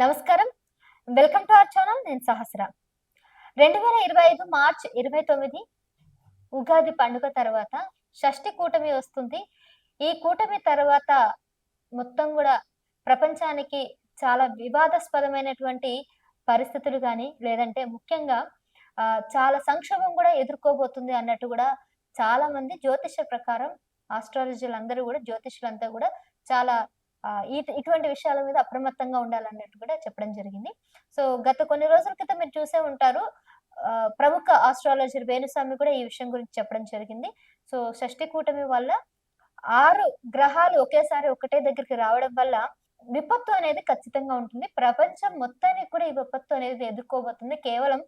నమస్కారం. Welcome to our channel నేను సహస్ర. రెండు వేల ఇరవై ఐదు మార్చ్ ఇరవై తొమ్మిది ఉగాది పండుగ తర్వాత షష్ఠి కూటమి వస్తుంది. ఈ కూటమి తర్వాత మొత్తం కూడా ప్రపంచానికి చాలా వివాదాస్పదమైనటువంటి పరిస్థితులు కానీ లేదంటే ముఖ్యంగా చాలా సంక్షోభం కూడా ఎదుర్కోబోతుంది అన్నట్టు కూడా చాలా మంది జ్యోతిష ప్రకారం ఆస్ట్రాలజీలు అందరూ కూడా జ్యోతిషులంతా కూడా చాలా ఇటువంటి విషయాల మీద అప్రమత్తంగా ఉండాలన్నట్టు కూడా చెప్పడం జరిగింది. సో గత కొన్ని రోజుల క్రితం మీరు చూసే ఉంటారు ప్రముఖ ఆస్ట్రాలజర్ వేణుస్వామి కూడా ఈ విషయం గురించి చెప్పడం జరిగింది. సో షష్ఠి కూటమి వల్ల ఆరు గ్రహాలు ఒకేసారి ఒకటే దగ్గరికి రావడం వల్ల విపత్తు అనేది ఖచ్చితంగా ఉంటుంది. ప్రపంచం మొత్తానికి కూడా ఈ విపత్తు అనేది ఎదుర్కోబోతుంది. కేవలం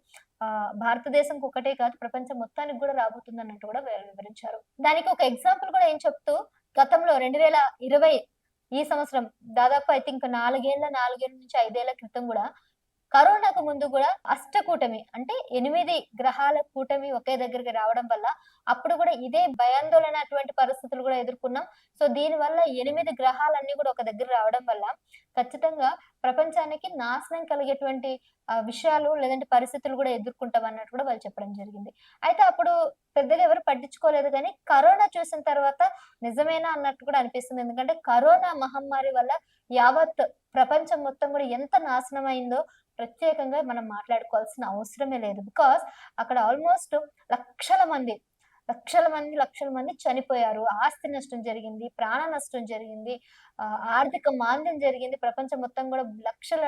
భారతదేశంకి ఒకటే కాదు ప్రపంచం మొత్తానికి కూడా రాబోతుంది అన్నట్టు కూడా వీళ్ళు వివరించారు. దానికి ఒక ఎగ్జాంపుల్ కూడా ఏం చెప్తూ గతంలో రెండు వేల ఇరవై ఈ సంవత్సరం దాదాపు ఐ థింక్ నాలుగేళ్ళ నాలుగేళ్ళ నుంచి ఐదేళ్ళ క్రితం కూడా కరోనాకు ముందు కూడా అష్టకూటమి అంటే ఎనిమిది గ్రహాల కూటమి ఒకే దగ్గరికి రావడం వల్ల అప్పుడు కూడా ఇదే భయాందోళన అటువంటి పరిస్థితులు కూడా ఎదుర్కొన్నాం. సో దీని వల్ల ఎనిమిది గ్రహాలన్నీ కూడా ఒక దగ్గర రావడం వల్ల ఖచ్చితంగా ప్రపంచానికి నాశనం కలిగేటువంటి విషయాలు లేదంటే పరిస్థితులు కూడా ఎదుర్కొంటాం అన్నట్టు కూడా వాళ్ళు చెప్పడం జరిగింది. అయితే అప్పుడు పెద్దగా ఎవరు పట్టించుకోలేదు కానీ కరోనా చూసిన తర్వాత నిజమేనా అన్నట్టు కూడా అనిపిస్తుంది. ఎందుకంటే కరోనా మహమ్మారి వల్ల యావత్ ప్రపంచం మొత్తం కూడా ఎంత నాశనం అయిందో ప్రత్యేకంగా మనం మాట్లాడుకోవాల్సిన అవసరమే లేదు. బికాస్ అక్కడ ఆల్మోస్ట్ లక్షల మంది లక్షల మంది లక్షల మంది చనిపోయారు. ఆస్తి నష్టం జరిగింది ప్రాణ నష్టం జరిగింది ఆ, ఆర్థిక మాంద్యం జరిగింది. ప్రపంచం మొత్తం కూడా లక్షల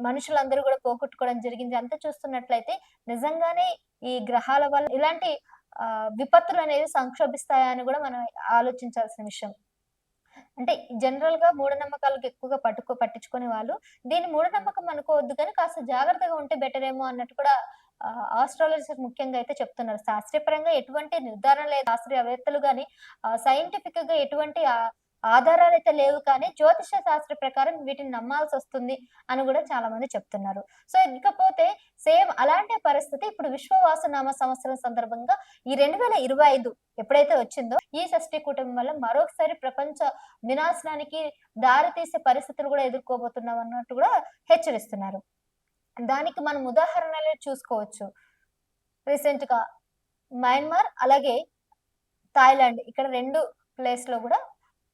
మనుషులందరూ కూడా పోగొట్టుకోవడం జరిగింది. అంతా చూస్తున్నట్లయితే నిజంగానే ఈ గ్రహాల వల్ల ఇలాంటి ఆ, విపత్తులు అనేవి సంక్షోభిస్తాయని కూడా మనం ఆలోచించాల్సిన విషయం. అంటే జనరల్గా మూఢనమ్మకాలకు ఎక్కువగా పట్టుకో పట్టించుకునే వాళ్ళు దీన్ని మూఢనమ్మకం అనుకోవద్దు కానీ కాస్త జాగ్రత్తగా ఉంటే బెటర్ ఏమో అన్నట్టు కూడా ఆస్ట్రాలజర్స్ ముఖ్యంగా అయితే చెప్తున్నారు. శాస్త్రీయపరంగా ఎటువంటి నిర్ధారణ లేదు. శాస్త్రీయవేత్తలు కానీ సైంటిఫిక్గా ఎటువంటి ఆధారాలు అయితే లేవు కానీ జ్యోతిష శాస్త్ర ప్రకారం వీటిని నమ్మాల్సి వస్తుంది అని కూడా చాలా మంది చెప్తున్నారు. సో ఇకపోతే సేమ్ అలాంటి పరిస్థితి ఇప్పుడు విశ్వవాసనామ సంవత్సరం సందర్భంగా ఈ రెండు వేల ఇరవై ఐదు ఎప్పుడైతే వచ్చిందో ఈ షష్ఠి కుటుంబం వల్ల మరొకసారి ప్రపంచ వినాశనానికి దారి తీసే పరిస్థితులు కూడా ఎదుర్కోబోతున్నాం అన్నట్టు కూడా హెచ్చరిస్తున్నారు. దానికి మనం ఉదాహరణలు చూసుకోవచ్చు. రీసెంట్గా మయన్మార్ అలాగే థాయిలాండ్ ఇక్కడ రెండు ప్లేస్లో కూడా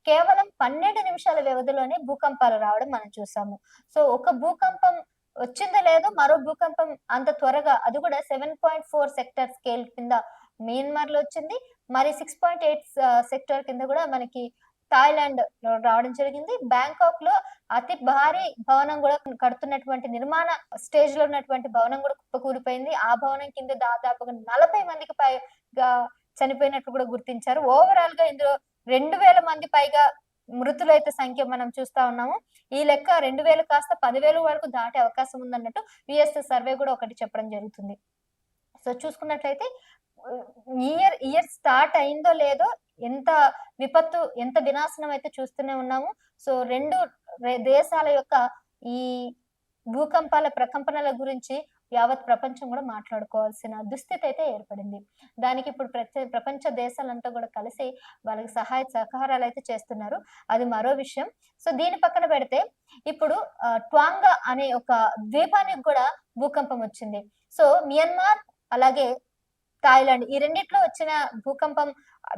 కేవలం పన్నెండు నిమిషాల వ్యవధిలోనే భూకంపాలు రావడం మనం చూసాము. సో ఒక భూకంపం వచ్చిందో లేదో మరో భూకంపం అంత త్వరగా అది కూడా seven point four Richter scale కింద మయన్మార్లో వచ్చింది. మరి సిక్స్ పాయింట్ ఎయిట్ సెక్టర్ కింద కూడా మనకి థాయిలాండ్లో రావడం జరిగింది. బ్యాంకాక్లో అతి భారీ భవనం కూడా కడుతున్నటువంటి నిర్మాణ స్టేజ్లో ఉన్నటువంటి భవనం కూడా కుప్పకూలిపోయింది ఆ భవనం కింద దాదాపుగా నలభై మందికి పైగా చనిపోయినట్లు కూడా గుర్తించారు. ఓవరాల్గా ఇందులో రెండు వేల మంది పైగా మృతులైతే సంఖ్య మనం చూస్తా ఉన్నాము. ఈ లెక్క రెండు వేలు కాస్త పదివేలు వరకు దాటే అవకాశం ఉందన్నట్టు విఎస్ఎస్ సర్వే కూడా ఒకటి చెప్పడం జరుగుతుంది. సో చూసుకున్నట్లయితే ఇయర్ ఇయర్ స్టార్ట్ అయిందో లేదో ఎంత విపత్తు ఎంత వినాశనం అయితే చూస్తూనే ఉన్నాము. సో రెండు దేశాల యొక్క ఈ భూకంపాల ప్రకంపనల గురించి యావత్ ప్రపంచం కూడా మాట్లాడుకోవాల్సిన దుస్థితి అయితే ఏర్పడింది. దానికి ఇప్పుడు ప్రపంచ దేశాలంతా కూడా కలిసి వాళ్ళకి సహాయ సహకారాలు అయితే చేస్తున్నారు. అది మరో విషయం. సో దీని పక్కన పెడితే ఇప్పుడు ట్వాంగా అనే ఒక ద్వీపానికి కూడా భూకంపం వచ్చింది. సో మియన్మార్ అలాగే థాయిలాండ్. ఈ రెండిట్లో వచ్చిన భూకంపం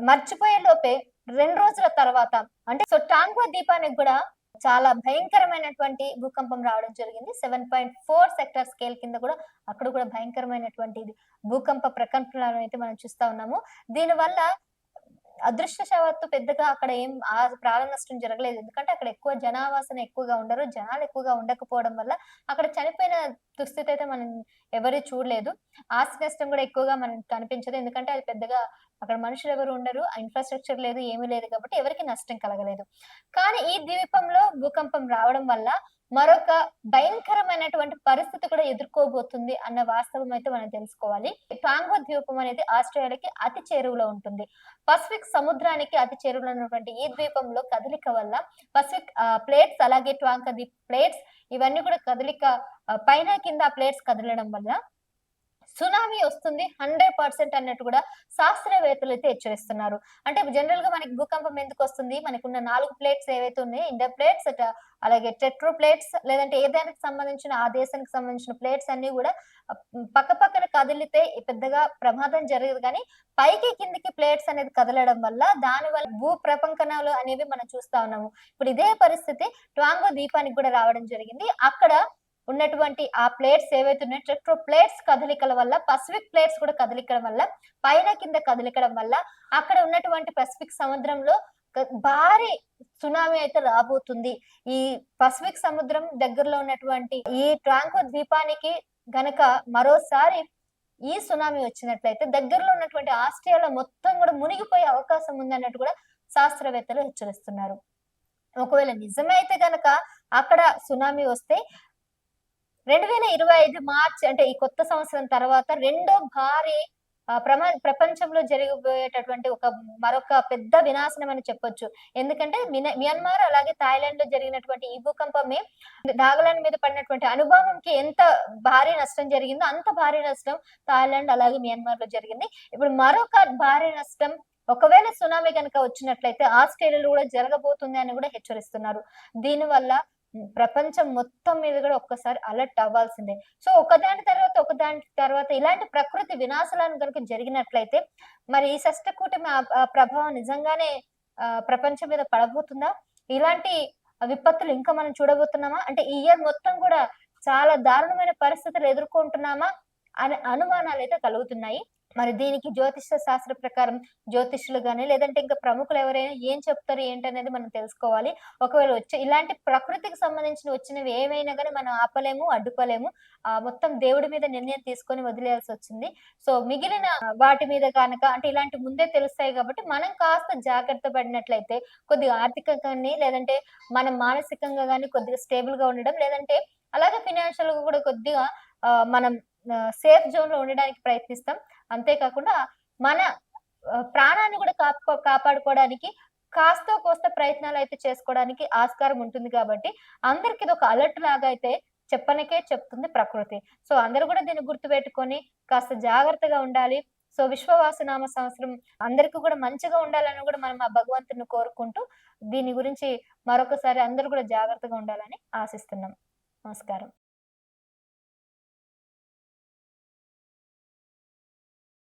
మర్చిపోయే లోపే రెండు రోజుల తర్వాత అంటే సో టాంగ్వా ద్వీపానికి కూడా చాలా భయంకరమైనటువంటి భూకంపం రావడం జరిగింది. Seven point four Richter scale కింద కూడా అక్కడ కూడా భయంకరమైనటువంటి ఇది భూకంప ప్రకంపనలను అయితే మనం చూస్తా ఉన్నాము. దీనివల్ల అదృష్టశావత్తు పెద్దగా అక్కడ ఏం ఆ ప్రాణ నష్టం జరగలేదు. ఎందుకంటే అక్కడ ఎక్కువ జనావాసన ఎక్కువగా ఉండరు. జనాలు ఎక్కువగా ఉండకపోవడం వల్ల అక్కడ చనిపోయిన దుస్థితి అయితే మనం ఎవరు చూడలేదు. ఆస్తి నష్టం కూడా ఎక్కువగా మనకి కనిపించదు. ఎందుకంటే అది పెద్దగా అక్కడ మనుషులు ఎవరు ఉండరు. ఇన్ఫ్రాస్ట్రక్చర్ లేదు ఏమీ లేదు కాబట్టి ఎవరికి నష్టం కలగలేదు. కానీ ఈ ద్వీపంలో భూకంపం రావడం వల్ల మరొక భయంకరమైనటువంటి పరిస్థితి కూడా ఎదుర్కోబోతుంది అన్న వాస్తవం అయితే మనం తెలుసుకోవాలి. టాంగో ద్వీపం అనేది ఆస్ట్రేలియాకి అతి చేరువలో ఉంటుంది. పసిఫిక్ సముద్రానికి అతి చేరువలో ఉన్నటువంటి ఈ ద్వీపంలో కదలిక వల్ల పసిఫిక్ ప్లేట్స్ అలాగే ట్వాంక ద్వీప్ ప్లేట్స్ ఇవన్నీ కూడా కదలిక పైన కింద ప్లేట్స్ కదలడం వల్ల సునామీ వస్తుంది హండ్రెడ్ పర్సెంట్ అన్నట్టు కూడా శాస్త్రవేత్తలు అయితే హెచ్చరిస్తున్నారు. అంటే జనరల్గా మనకి భూకంపం ఎందుకు వస్తుంది? మనకున్న నాలుగు ప్లేట్స్ ఏవైతే ఉన్నాయో ఇండియా ప్లేట్స్ అలాగే టెట్రో ప్లేట్స్ లేదంటే ఏ దానికి సంబంధించిన ఆ దేశానికి సంబంధించిన ప్లేట్స్ అన్ని కూడా పక్క పక్కన కదిలితే పెద్దగా ప్రమాదం జరగదు. కానీ పైకి కిందికి ప్లేట్స్ అనేది కదలడం వల్ల దాని వల్ల భూ ప్రపంకనాలు అనేవి మనం చూస్తా ఉన్నాము. ఇప్పుడు ఇదే పరిస్థితి ట్వాంగో దీపానికి కూడా రావడం జరిగింది. అక్కడ ఉన్నటువంటి ఆ ప్లేట్స్ ఏవైతే ఉన్నాయో టెట్రో ప్లేట్స్ కదలికల వల్ల పసిఫిక్ ప్లేట్స్ కూడా కదలికల వల్ల పైన కింద కదలికడం వల్ల అక్కడ ఉన్నటువంటి పసిఫిక్ సముద్రంలో భారీ సునామీ అయితే రాబోతుంది. ఈ పసిఫిక్ సముద్రం దగ్గరలో ఉన్నటువంటి ఈ ట్రాంకో ద్వీపానికి గనక మరోసారి ఈ సునామీ వచ్చినట్లయితే దగ్గరలో ఉన్నటువంటి ఆస్ట్రేలియా మొత్తం కూడా మునిగిపోయే అవకాశం ఉందన్నట్టు కూడా శాస్త్రవేత్తలు హెచ్చరిస్తున్నారు. ఒకవేళ నిజమే అయితే గనక అక్కడ సునామీ వస్తే రెండు వేల ఇరవై ఐదు మార్చ్ అంటే ఈ కొత్త సంవత్సరం తర్వాత రెండో భారీ ప్రమా ప్రపంచంలో జరిగిపోయేటటువంటి ఒక మరొక పెద్ద వినాశనం అని చెప్పొచ్చు. ఎందుకంటే మిన- మియన్మార్ అలాగే థాయిలాండ్లో జరిగినటువంటి ఈ భూకంపమే నాగాలాండ్ మీద పడినటువంటి అనుభవంకి ఎంత భారీ నష్టం జరిగిందో అంత భారీ నష్టం థాయిలాండ్ అలాగే మియన్మార్లో జరిగింది. ఇప్పుడు మరొక భారీ నష్టం ఒకవేళ సునామీ కనుక వచ్చినట్లయితే ఆస్ట్రేలియాలో కూడా జరగబోతుంది అని కూడా హెచ్చరిస్తున్నారు. దీనివల్ల ప్రపంచం మొత్తం మీద కూడా ఒక్కసారి అలర్ట్ అవ్వాల్సిందే. సో ఒకదాని తర్వాత ఒకదాని తర్వాత ఇలాంటి ప్రకృతి వినాశాలను కనుక జరిగినట్లయితే మరి ఈ షష్ట కూటమి ఆ- ప్రభావం నిజంగానే ప్రపంచం మీద పడబోతుందా? ఇలాంటి విపత్తులు ఇంకా మనం చూడబోతున్నామా? అంటే ఈ ఇయర్ మొత్తం కూడా చాలా దారుణమైన పరిస్థితులు ఎదుర్కొంటున్నామా? అనే అనుమానాలు అయితే కలుగుతున్నాయి. మరి దీనికి జ్యోతిష శాస్త్ర ప్రకారం జ్యోతిష్యులు కానీ లేదంటే ఇంకా ప్రముఖులు ఎవరైనా ఏం చెప్తారు ఏంటనేది మనం తెలుసుకోవాలి. ఒకవేళ వచ్చే ఇలాంటి ప్రకృతికి సంబంధించిన వచ్చినవి ఏమైనా కానీ మనం ఆపలేము అడ్డుకోలేము. ఆ మొత్తం దేవుడి మీద నిర్ణయం తీసుకొని వదిలేయాల్సి వచ్చింది. సో మిగిలిన వాటి మీద కనుక అంటే ఇలాంటి ముందే తెలుస్తాయి కాబట్టి మనం కాస్త జాగ్రత్త పడినట్లయితే కొద్దిగా ఆర్థికంగా కానీ లేదంటే మనం మానసికంగా కానీ కొద్దిగా స్టేబుల్గా ఉండడం లేదంటే అలాగే ఫినాన్షియల్గా కూడా కొద్దిగా మనం సేఫ్ జోన్లో ఉండడానికి ప్రయత్నిస్తాం. అంతేకాకుండా మన ప్రాణాన్ని కూడా కాపు కాపాడుకోవడానికి కాస్త కోస్త ప్రయత్నాలు అయితే చేసుకోవడానికి ఆస్కారం ఉంటుంది కాబట్టి అందరికి ఇది ఒక అలర్ట్ లాగా అయితే చెప్పనికే చెప్తుంది ప్రకృతి. సో అందరూ కూడా దీన్ని గుర్తుపెట్టుకొని కాస్త జాగ్రత్తగా ఉండాలి. సో విశ్వవాసనామ సంవత్సరం అందరికీ కూడా మంచిగా ఉండాలని కూడా మనం ఆ భగవంతుని కోరుకుంటూ దీని గురించి మరొకసారి అందరూ కూడా జాగ్రత్తగా ఉండాలని ఆశిస్తున్నాం. నమస్కారం.